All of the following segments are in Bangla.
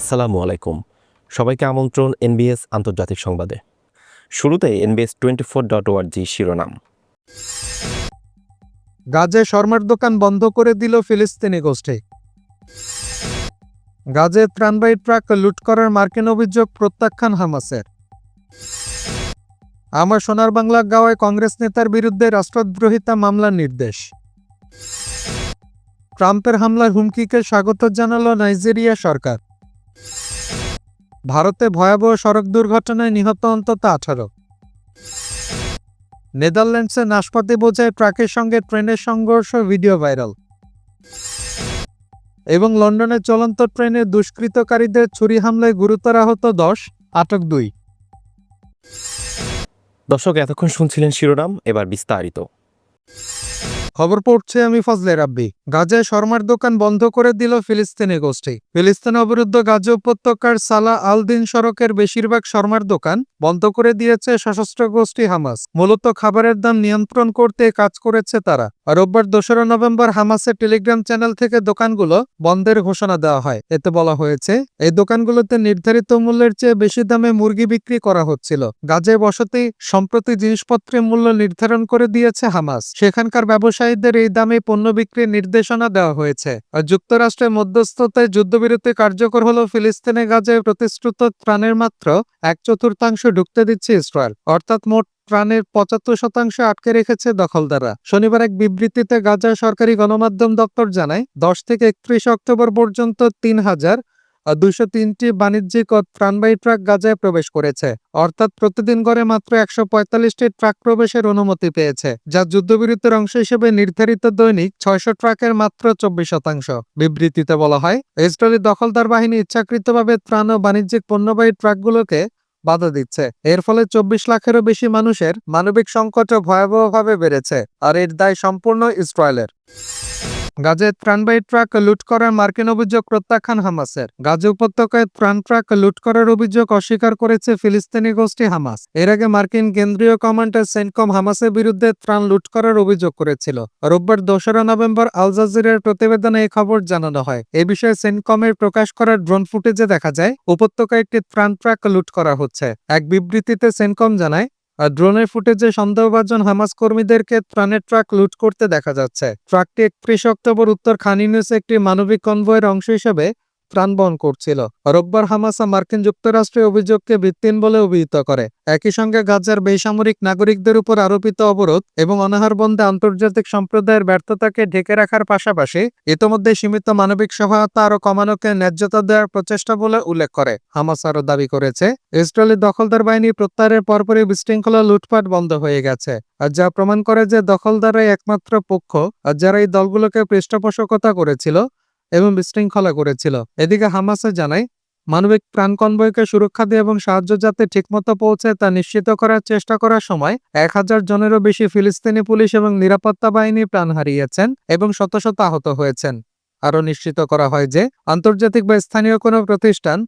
আসসালামু আলাইকুম। সবাইকে আমন্ত্রণ এনবিএস আন্তর্জাতিক সংবাদে। শুরুতে এনবিএস টোয়েন্টি ফোর ডট ওয়ার্জি শিরোনাম। গাজে শর্মার দোকান বন্ধ করে দিল ফিলিস্তিনি গোষ্ঠী। গাজে ত্রাণবাহী ট্রাক লুট করার মার্কিন অভিযোগ প্রত্যাখ্যান হামাসের। আমার সোনার বাংলা গাওয়ায় কংগ্রেস নেতার বিরুদ্ধে রাষ্ট্রদ্রোহিতা মামলার নির্দেশ। ট্রাম্পের হামলার হুমকিকে স্বাগত জানালো নাইজেরিয়া সরকার। ভারতে ভয়াবহ সড়ক দুর্ঘটনায় নিহত অন্তত আঠারো। নেদারল্যান্ডসে নাশপাতি বোঝায় ট্রাকের সঙ্গে ট্রেনের সংঘর্ষ, ভিডিও ভাইরাল। এবং লন্ডনের চলন্ত ট্রেনে দুষ্কৃতকারীদের ছুরি হামলায় গুরুতর আহত দশ, আটক দুই। দর্শক, এতক্ষণ শুনছিলেন শিরোনাম, এবার বিস্তারিত। খবর পড়ছে, আমি ফজলে রাব্বি। গাজায় শর্মার দোকান বন্ধ করে দিল ফিলিস্তিনি গোষ্ঠী। ফিলিস্তিন অবরুদ্ধ গাজা উপত্যকার সালা আল দিন সড়কের বেশিরভাগ শর্মার দোকান বন্ধ করে দিয়েছে সশস্ত্র গোষ্ঠী হামাস। মূলত খাবারের দাম নিয়ন্ত্রণ করতে কাজ করেছে তারা। রোববার দোসরা নভেম্বর হামাসের টেলিগ্রাম চ্যানেল থেকে দোকানগুলো বন্ধের ঘোষণা দেওয়া হয়। এতে বলা হয়েছে, এই দোকানগুলোতে নির্ধারিত মূল্যের চেয়ে বেশি দামে মুরগি বিক্রি করা হচ্ছিল। গাজায় বসতি সম্প্রতি জিনিসপত্রের মূল্য নির্ধারণ করে দিয়েছে হামাস। সেখানকার ব্যবসায়ীদের এই দামে পণ্য বিক্রির নির্দেশনা দেওয়া হয়েছে। আর যুক্তরাষ্ট্রের মধ্যস্থতায় যুদ্ধবিরতি কার্যকর হল ফিলিস্তিনে গাজায় প্রতিশ্রুত ত্রাণের মাত্র এক চতুর্থাংশ ঢুকতে দিচ্ছে ইসরায়েল। অর্থাৎ মোট ত্রাণের পঁচাত্তর শতাংশ আটকে রেখেছে দখলদাররা। শনিবার এক বিবৃতিতে গাজার সরকারি গণমাধ্যম দপ্তর জানায়, দশ থেকে একত্রিশ অক্টোবর পর্যন্ত তিন হাজার দুশো তিনটি বাণিজ্যিক ও ত্রাণবাহী ট্রাক গাজায় প্রবেশ করেছে। অর্থাৎ প্রতিদিন গড়ে মাত্র একশো পঁয়তাল্লিশটি ট্রাক প্রবেশের অনুমতি পেয়েছে, যা যুদ্ধবিরতির অংশ হিসেবে নির্ধারিত দৈনিক ছয়শো ট্রাকের মাত্র চব্বিশ শতাংশ। বিবৃতিতে বলা হয়, ইসরায়েলি দখলদার বাহিনী ইচ্ছাকৃতভাবে ত্রাণ ও বাণিজ্যিক পণ্যবাহী ট্রাকগুলোকে বাধা দিচ্ছে। এর ফলে চব্বিশ লাখেরও বেশি মানুষের মানবিক সংকটও ভয়াবহভাবে বেড়েছে, আর এর দায় সম্পূর্ণ ইসরায়েলের। গাজে ত্রাণবাহী ট্রাক লুট করার মার্কিন অভিযোগ প্রত্যাখ্যান হামাসের। গাজে উপত্যকায় ত্রাণ ট্রাক লুট করার অভিযোগ অস্বীকার করেছে ফিলিস্তিনি গোষ্ঠী হামাস। এর আগে মার্কিন কেন্দ্রীয় কমান্ডার সেন্টকম হামাসের বিরুদ্ধে ত্রাণ লুট করার অভিযোগ করেছিল। রোববার দোসরা নভেম্বর আল জাজিরের প্রতিবেদনে এই খবর জানানো হয়। এ বিষয়ে সেন্টকমের প্রকাশ করা ড্রোন ফুটেজে দেখা যায়, উপত্যকায় একটি ত্রাণ ট্রাক লুট করা হচ্ছে। এক বিবৃতিতে সেন্টকম জানায় ড্রোনের ফুটেজে সন্দেহভাজন হামাস কর্মীদেরকে ত্রাণের ট্রাক লুট করতে দেখা যাচ্ছে। ট্রাকটি একত্রিশ অক্টোবর উত্তর খান ইউনিসে একটি মানবিক কনভয়ের অংশ হিসেবে ত্রাণ বহন করছিল। রোববার হামাসা মার্কিন যুক্তরাষ্ট্রের অভিযোগকে ভিত্তিহীন বলে অভিহিত করে। একই সঙ্গে গাজার বেসামরিক নাগরিকদের উপর আরোপিত অবরোধ এবং অনাহার বন্ধে আন্তর্জাতিক সম্প্রদায়ের ব্যর্থতাকে ঢেকে রাখার পাশাপাশি ইতোমধ্যে সীমিত মানবিক সহায়তা আরও কমানোকে ন্যায্যতা দেওয়ার প্রচেষ্টা বলে উল্লেখ করে। হামাস আরও দাবি করেছে, ইসরায়েলি দখলদার বাহিনী প্রত্যাহারের পরপরই বিশৃঙ্খলা লুটপাট বন্ধ হয়ে গেছে, আর যা প্রমাণ করে যে দখলদারাই একমাত্র পক্ষ যারা এই দলগুলোকে পৃষ্ঠপোষকতা করেছিল এবং বিশৃঙ্খলা করেছিল। এদিকে হামাসে জানায়, মানবিক প্রাণ কনভয়কে সুরক্ষা দিয়ে এবং সাহায্য যাতে ঠিকমতো পৌঁছে তা নিশ্চিত করার চেষ্টা করার সময় এক হাজার জনেরও বেশি ফিলিস্তিনি পুলিশ এবং নিরাপত্তা বাহিনী প্রাণ হারিয়েছেন এবং শত শত আহত হয়েছেন। আরও নিশ্চিত করা হয় যে, আন্তর্জাতিক বা স্থানীয় কোনো প্রতিষ্ঠান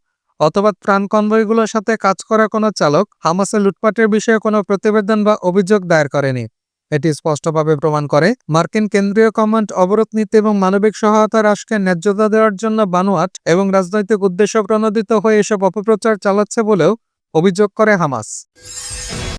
অথবা ত্রাণ কনভয়গুলোর সাথে কাজ করা কোনো চালক হামাসে লুটপাটের বিষয়ে কোনো প্রতিবেদন বা অভিযোগ দায়ের করেনি। এটি স্পষ্টভাবে প্রমাণ করে। মার্কিন কেন্দ্রীয় কমান্ড অবরোধ নীতি এবং মানবিক সহায়তা হ্রাসকে ন্যায্যতা দেওয়ার জন্য বানুয়াট এবং রাজনৈতিক উদ্দেশ্য প্রণোদিত হয়ে এসব অপপ্রচার চালাচ্ছে বলেও অভিযোগ করে হামাস।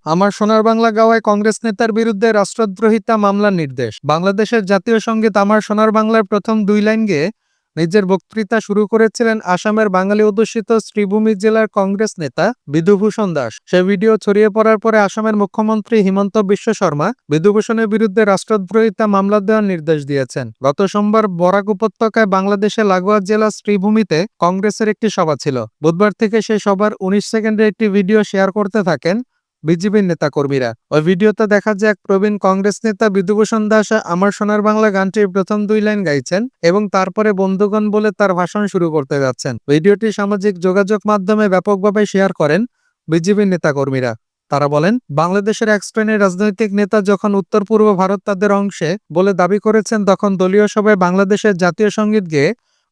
আমার সোনার বাংলা গাওয়ায় কংগ্রেস নেতার বিরুদ্ধে রাষ্ট্রদ্রোহিতা মামলার নির্দেশ। বাংলাদেশের জাতীয় সংগীত আমার সোনার বাংলার প্রথম দুই লাইন গেয়ে নিজের বক্তৃতা শুরু করেছিলেন আসামের বাঙালি অধ্যুষিত শ্রীভূমি জেলার কংগ্রেস নেতা বিধুভূষণ দাস। সে ভিডিও ছড়িয়ে পড়ার পরে আসামের মুখ্যমন্ত্রী হিমন্ত বিশ্ব শর্মা বিধুভূষণের বিরুদ্ধে রাষ্ট্রদ্রোহিতা মামলা দেওয়ার নির্দেশ দিয়েছেন। গত সোমবার বরাক উপত্যকায় বাংলাদেশের লাগোয়া জেলা শ্রীভূমিতে কংগ্রেসের একটি সভা ছিল। বুধবার থেকে সেই সভার উনিশ সেকেন্ডের একটি ভিডিও শেয়ার করতে থাকেন বিজেপির নেতাকর্মীরা। ওই ভিডিওতে দেখা যায়, এক প্রবীণ কংগ্রেস নেতা বিধুভূষণ দাস আমার সোনার বাংলা গানটির প্রথম দুই লাইন গাইছেন এবং তারপরে বন্ধুগণ বলে তার ভাষণ শুরু করতে যাচ্ছেন। ভিডিওটি সামাজিক যোগাযোগ মাধ্যমে ব্যাপকভাবে শেয়ার করেন বিজেপির নেতাকর্মীরা। তারা বলেন, বাংলাদেশের এক শ্রেণির রাজনৈতিক নেতা যখন উত্তর পূর্ব ভারত তাদের অংশে বলে দাবি করেছেন, তখন দলীয় সভায় বাংলাদেশের জাতীয় সংগীত গেয়ে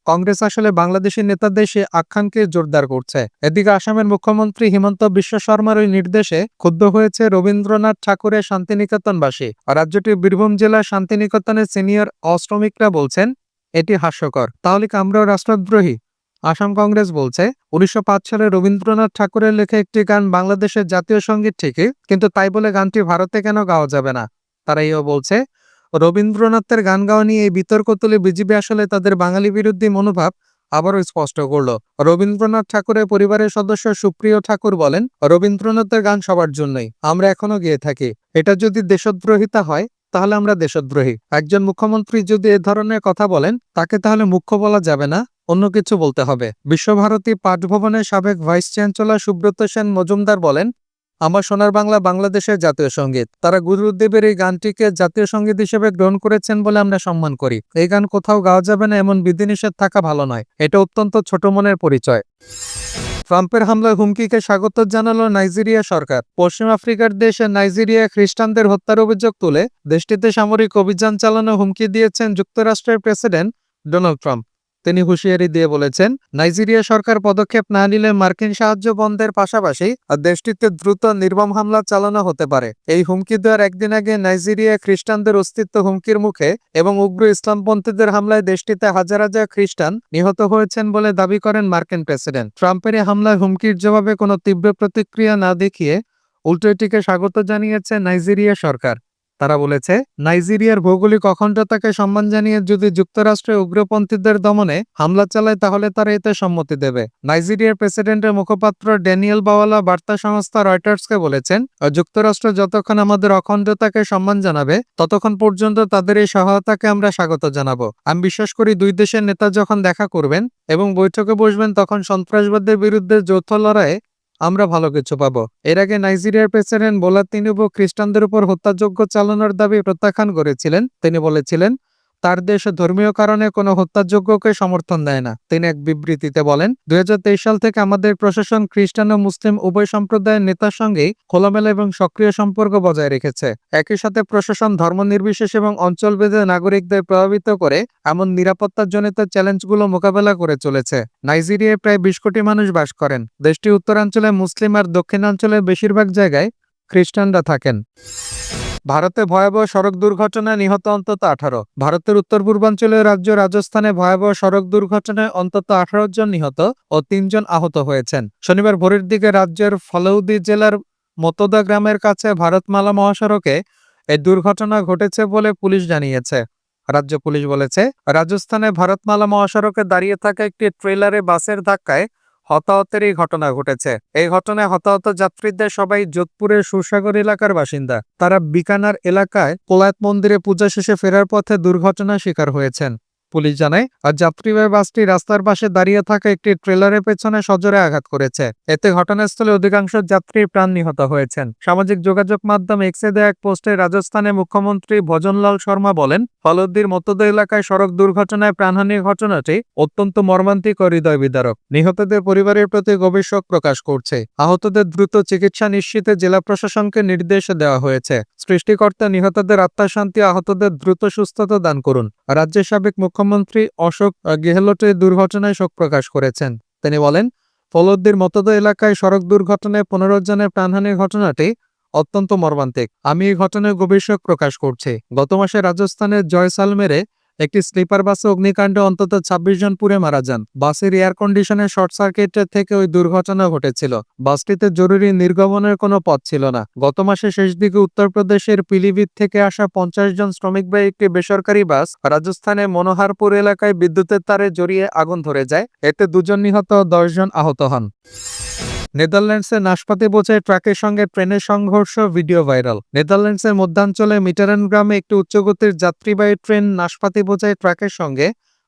কংগ্রেস আসলে বাংলাদেশি নেতাদের সে আখ্যানকে জোরদার করছে। এদিকে আসামের মুখ্যমন্ত্রী হিমন্ত বিশ্ব শর্মার ওই নির্দেশে ক্ষুব্ধ হয়েছে রবীন্দ্রনাথ ঠাকুরের শান্তিনিকেতনবাসী। রাজ্যটির বীরভূম জেলার শান্তিনিকেতনের সিনিয়র অশ্রমিকরা বলছেন, এটি হাস্যকর। তাহলে আমরাও রাষ্ট্রদ্রোহী? আসাম কংগ্রেস বলছে, উনিশশো পাঁচ সালে রবীন্দ্রনাথ ঠাকুরের লেখা একটি গান বাংলাদেশের জাতীয় সংগীত ঠিকই, কিন্তু তাই বলে গানটি ভারতে কেন গাওয়া যাবে না? তারা ইও বলছে রবীন্দ্রনাথের গান গাওয়া নিয়ে এই বিতর্ক তুলে বিজেপি আসলে তাদের বাঙালি বিরোধী মনোভাব আবারও স্পষ্ট করল। রবীন্দ্রনাথ ঠাকুরের পরিবারের সদস্য সুপ্রিয় ঠাকুর বলেন, রবীন্দ্রনাথের গান সবার জন্যই। আমরা এখনও গেয়ে থাকি। এটা যদি দেশদ্রোহিতা হয়, তাহলে আমরা দেশদ্রোহী। একজন মুখ্যমন্ত্রী যদি এ ধরনের কথা বলেন, তাকে তাহলে মুখ্য বলা যাবে না? অন্য কিছু বলতে হবে। বিশ্বভারতী পাঠভবনের সাবেক ভাইস চ্যান্সেলর সুব্রত সেন মজুমদার বলেন আমার সোনার বাংলা বাংলাদেশের জাতীয় সংগীত। তারা গুরুদেবের এই গানটিকে জাতীয় সংগীত হিসেবে গ্রহণ করেছেন বলে আমরা সম্মান করি। এই গান কোথাও গাওয়া যাবে না, এমন বিধিনিষেধ থাকা ভালো নয়। এটা অত্যন্ত ছোট মনের পরিচয়। ট্রাম্পের হামলার হুমকিকে স্বাগত জানালো নাইজেরিয়া সরকার। পশ্চিম আফ্রিকার দেশে নাইজেরিয়া খ্রিস্টানদের হত্যার অভিযোগ তুলে দেশটিতে সামরিক অভিযান চালানো হুমকি দিয়েছেন যুক্তরাষ্ট্রের প্রেসিডেন্ট ডোনাল্ড ট্রাম্প। তিনি হুঁশিয়ারি দিয়ে বলেছেন, নাইজেরিয়া সরকার পদক্ষেপ না নিলে মার্কিন সাহায্য বন্ধের পাশাপাশি দেশটিতে দ্রুত নির্মম হামলা চালানো হতে পারে। এই হুমকি দেওয়ার একদিন আগে নাইজেরিয়া খ্রিস্টানদের অস্তিত্ব হুমকির মুখে এবং উগ্র ইসলামপন্থীদের হামলায় দেশটিতে হাজার হাজার খ্রিস্টান নিহত হয়েছেন বলে দাবি করেন মার্কিন প্রেসিডেন্ট। ট্রাম্পের এই হামলায় হুমকির জবাবে কোনো তীব্র প্রতিক্রিয়া না দেখিয়ে উল্টো এটিকে স্বাগত জানিয়েছে নাইজেরিয়া সরকার। তারা বলেছে, নাইজেরিয়ার ভৌগোলিক অখণ্ডতাকে সম্মান জানিয়ে যদি যুক্তরাষ্ট্রে উগ্রপন্থীদের দমনে হামলা চালায়, তাহলে তারা এতে সম্মতি দেবে। নাইজেরিয়ার প্রেসিডেন্টের মুখপাত্র ড্যানিয়েল বাওয়ালা বার্তা সংস্থা রয়টার্সকে বলেছেন, যুক্তরাষ্ট্র যতক্ষণ আমাদের অখণ্ডতাকে সম্মান জানাবে, ততক্ষণ পর্যন্ত তাদের এই সহায়তাকে আমরা স্বাগত জানাব। আমি বিশ্বাস করি দুই দেশের নেতা যখন দেখা করবেন এবং বৈঠকে বসবেন, তখন সন্ত্রাসবাদের বিরুদ্ধে যৌথ লড়াইয়ে আমরা ভালো কিছু পাব। এর আগে নাইজেরিয়ার প্রেসিডেন্ট বোলা তিনুবু খ্রিস্টানদের উপর হত্যাযজ্ঞ চালানোর দাবি প্রত্যাখ্যান করেছিলেন। তিনি বলেছিলেন তার দেশ ধর্মীয় কারণে কোনো হত্যাযজ্ঞকে সমর্থন দেয় না। তিনি এক বিবৃতিতে বলেন, দুই হাজার তেইশ সাল থেকে আমাদের প্রশাসন খ্রিস্টান ও মুসলিম উভয় সম্প্রদায়ের নেতার সঙ্গেই খোলামেলা এবং সক্রিয় সম্পর্ক বজায় রেখেছে। একই সাথে প্রশাসন ধর্ম নির্বিশেষ এবং অঞ্চলভেদে নাগরিকদের প্রভাবিত করে এমন নিরাপত্তাজনিত চ্যালেঞ্জগুলো মোকাবেলা করে চলেছে। নাইজেরিয়ায় প্রায় বিশ কোটি মানুষ বাস করেন। দেশটি উত্তরাঞ্চলে মুসলিম আর দক্ষিণাঞ্চলের বেশিরভাগ জায়গায় খ্রিস্টানরা থাকেন। ভারতে ভয়াবহ সড়ক দুর্ঘটনায় নিহত অন্তত আঠারো। ভারতের উত্তর পূর্বাঞ্চলীয় রাজ্য রাজস্থানে ভয়াবহ সড়ক দুর্ঘটনায় অন্তত আঠারো জন নিহত ও তিনজন আহত হয়েছেন। শনিবার ভোরের দিকে রাজ্যের ফলৌদি জেলার মতোদা গ্রামের কাছে ভারতমালা মহাসড়কে এই দুর্ঘটনা ঘটেছে বলে পুলিশ জানিয়েছে। রাজ্য পুলিশ বলেছে, রাজস্থানে ভারতমালা মহাসড়কে দাঁড়িয়ে থাকা একটি ট্রেলারে বাসের ধাক্কায় হতাহতের এই ঘটনা ঘটেছে। এই ঘটনায় হতাহত যাত্রীদের সবাই যোধপুরের সুরসাগর এলাকার বাসিন্দা। তারা বিকানার এলাকায় কোলায়ত মন্দিরে পূজা শেষে ফেরার পথে দুর্ঘটনার শিকার হয়েছেন। পুলিশ জানায় আর যাত্রীবাহী বাসটি রাস্তার পাশে দাঁড়িয়ে থাকা একটি ট্রেলারের পেছনে সজোরে আঘাত করেছে। এতে ঘটনাস্থলে অধিকাংশ যাত্রীর প্রাণ নিহত হয়েছেন। সামাজিক যোগাযোগ মাধ্যম এক্সে দেয়া এক পোস্টে রাজস্থানের মুখ্যমন্ত্রী ভজনলাল শর্মা বলেন ফলদ্দির মতদ এলাকায় সড়ক দুর্ঘটনায় প্রাণহানির ঘটনাটি অত্যন্ত মর্মান্তিক ও হৃদয় বিদারক নিহতদের পরিবারের প্রতি গভীর শোক প্রকাশ করছে। আহতদের দ্রুত চিকিৎসা নিশ্চিতে জেলা প্রশাসনকে নির্দেশ দেওয়া হয়েছে। সৃষ্টিকর্তা নিহতদের আত্মাশান্তি আহতদের দ্রুত সুস্থতা দান করুন। রাজ্যের সাবেক মুখ্যমন্ত্রী অশোক গেহলটের দুর্ঘটনায় শোক প্রকাশ করেছেন। তিনি বলেন, ফলদ্দির মতদ এলাকায় সড়ক দুর্ঘটনায় পনেরো জনের প্রাণহানির ঘটনাটি অত্যন্ত মর্মান্তিক। আমি এই ঘটনায় গভীর শোক প্রকাশ করছি। গত মাসে রাজস্থানের জয়সালমেরে একটি স্লিপার বাসে অগ্নিকাণ্ডে অন্তত ২৬ জন পুড়ে মারা যান। বাসের এয়ার কন্ডিশনের শর্ট সার্কিটের থেকে ওই দুর্ঘটনা ঘটেছিল। বাসটিতে জরুরি নির্গমনের কোনো পথ ছিল না। গত মাসে শেষ দিকে উত্তরপ্রদেশের পিলিভিত থেকে আসা পঞ্চাশ জন শ্রমিকবাহী একটি বেসরকারি বাস রাজস্থানের মনোহারপুর এলাকায় বিদ্যুতের তারে জড়িয়ে আগুন ধরে যায়। এতে দুজন নিহত ও দশ জন আহত হন। নেদারল্যান্ডসে নাশপাতি বোঝায় ট্রাকের সঙ্গে ট্রেনের সংঘর্ষ ভিডিও ভাইরাল। নেদারল্যান্ডসের মধ্যাঞ্চলে মিটারেন গ্রামে একটি উচ্চগতির যাত্রীবাহী ট্রেন নাশপাতি বোঝায় ট্রাকের সঙ্গে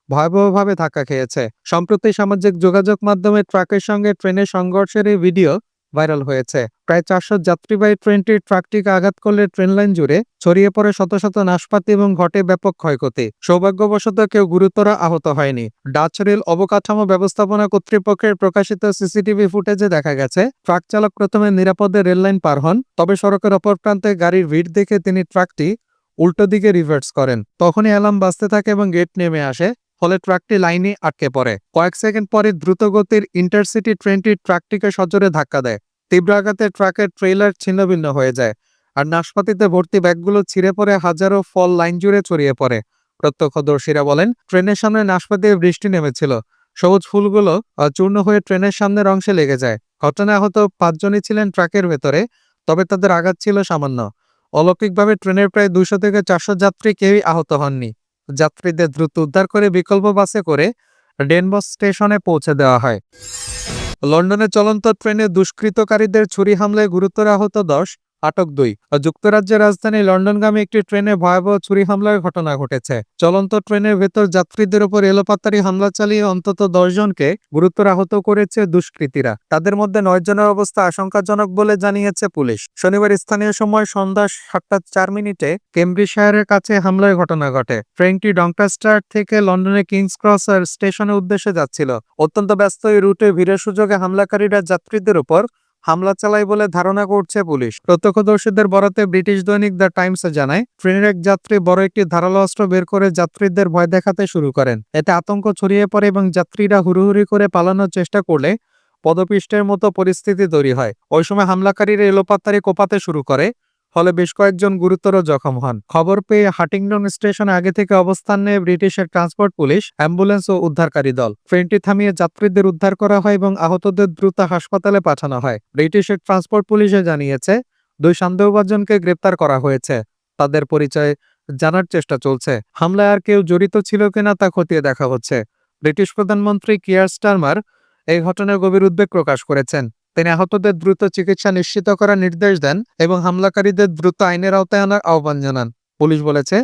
ভয়াবহভাবে ধাক্কা খেয়েছে। সম্প্রতি সামাজিক যোগাযোগ মাধ্যমে ট্রাকের সঙ্গে ট্রেনের সংঘর্ষের এই ভিডিও ভাইরাল হয়েছে। প্রায় চারশো যাত্রীবাহী ট্রেনটি ট্রাকটিকে আঘাত করলে ট্রেন লাইন জুড়ে ছড়িয়ে পড়ে শত শত নাশপাতি এবং ঘটে ব্যাপক ক্ষয়ক্ষতি। সৌভাগ্যবশত কেউ গুরুতর আহত হয়নি। ডাচ রেল অবকাঠামো ব্যবস্থাপনা কর্তৃপক্ষের প্রকাশিত সিসিটিভি ফুটেজে দেখা গেছে, ট্রাক চালক প্রথমে নিরাপদে রেললাইন পার হন, তবে সড়কের অপর প্রান্তে গাড়ির ভিড় দেখে তিনি ট্রাকটি উল্টো দিকে রিভার্স করেন। তখনই অ্যালার্ম বাজতে থাকে এবং গেট নেমে আসে। ফলে ট্রাকটি লাইনে আটকে পড়ে। কয়েক সেকেন্ড পরে দ্রুতগতির ইন্টারসিটি ট্রেনটি ট্রাকটিকে সজোরে ধাক্কা দেয়। তীব্র আঘাতে ট্রাকের ট্রেলার ছিন্নভিন্ন হয়ে যায় আর নাশপাতিতে ভর্তি ব্যাগগুলো ছিঁড়ে পড়ে হাজারো ফল লাইন জুড়ে ছড়িয়ে পড়ে। প্রত্যক্ষদর্শীরা বলেন, ট্রেনের সামনে নাশপাতির বৃষ্টি নেমেছিল। সবুজ ফুলগুলো চূর্ণ হয়ে ট্রেনের সামনের অংশে লেগে যায়। ঘটনায় আহত পাঁচজনই ছিলেন ট্রাকের ভেতরে, তবে তাদের আঘাত ছিল সামান্য। অলৌকিকভাবে ট্রেনের প্রায় দুশো থেকে চারশো যাত্রী কেউই আহত হননি। যাত্রীদের দ্রুত উদ্ধার করে বিকল্প বাসে করে ডেনবস স্টেশনে পৌঁছে দেওয়া হয়। লন্ডনে চলন্ত ট্রেনে দুষ্কৃতকারীদের ছুরি হামলায় গুরুতর আহত দশ আটক দুই। যুক্তরাজ্যের রাজধানী লন্ডনগামী একটি ট্রেনে ভয়াবহ ছুরি হামলার ঘটনা ঘটেছে। চলন্ত ট্রেনের ভেতর যাত্রীদের উপর এলোপাতারি হামলা চালিয়ে অন্তত দশ জনকে গুরুতর আহত করেছে দুষ্কৃতীরা। তাদের মধ্যে নয় জনের অবস্থা আশঙ্কাজনক বলে জানিয়েছে পুলিশ। শনিবার স্থানীয় সময় সন্ধ্যা সাতটা চার মিনিটে কেমব্রিজশায়ারের কাছে হামলার ঘটনা ঘটে। ট্রেনটি ডংকাস্টার থেকে লন্ডনের কিংস ক্রস স্টেশনের উদ্দেশ্যে যাচ্ছিল। অত্যন্ত ব্যস্ত এই রুটে ভিড়ের সুযোগে হামলাকারীরা যাত্রীদের উপর হামলা চালায় বলে ধারণা করছে পুলিশ। প্রত্যক্ষদর্শীদের বরাতে ব্রিটিশ দৈনিক দ্য টাইমস জানায় ট্রেনের এক যাত্রী বড় একটি ধারালো অস্ত্র বের করে যাত্রীদের ভয় দেখাতে শুরু করেন। এতে আতঙ্ক ছড়িয়ে পড়ে এবং যাত্রীরা হুড়ুহুড়ি করে পালানোর চেষ্টা করলে পদপিষ্টের মতো পরিস্থিতি তৈরি হয়। ওই সময় হামলাকারীরা এলোপাতারি কোপাতে শুরু করে। ফলে বেশ কয়েকজন গুরুতর জখম হন। খবর পেয়ে হাটিংডন স্টেশনে আগে থেকে অবস্থান নেয় ব্রিটিশের ট্রান্সপোর্ট পুলিশ, অ্যাম্বুলেন্স ও উদ্ধারকারী দল। ট্রেনটি থামিয়ে যাত্রীদের উদ্ধার করা হয় এবং আহতদের দ্রুত হাসপাতালে পাঠানো হয়। ব্রিটিশের ট্রান্সপোর্ট পুলিশে জানিয়েছে, দুই সন্দেহভাজনকে গ্রেপ্তার করা হয়েছে। তাদের পরিচয় জানার চেষ্টা চলছে। হামলায় আর কেউ জড়িত ছিল কিনা তা খতিয়ে দেখা হচ্ছে। ব্রিটিশ প্রধানমন্ত্রী কিয়ার স্টারমার এই ঘটনার গভীর উদ্বেগ প্রকাশ করেছেন। তিনি আহতদের দ্রুত চিকিৎসা নিশ্চিত করার নির্দেশ দেন এবং হামলাকারীদের দ্রুত আইনের আওতায় আনার আহ্বান জানান। পুলিশ বলেছে,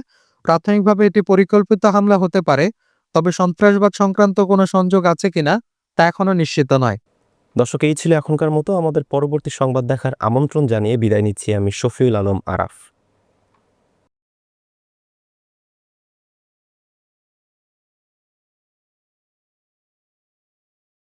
প্রাথমিকভাবে এটি পরিকল্পিত হামলা হতে পারে, তবে সন্ত্রাসবাদ সংক্রান্ত কোনো সংযোগ আছে কিনা তা এখনও নিশ্চিত নয়। দর্শক, এই ছিল এখনকার মতো। আমাদের পরবর্তী সংবাদ দেখার আমন্ত্রণ জানিয়ে বিদায় নিচ্ছি আমি শফিউল আলম আরাফ।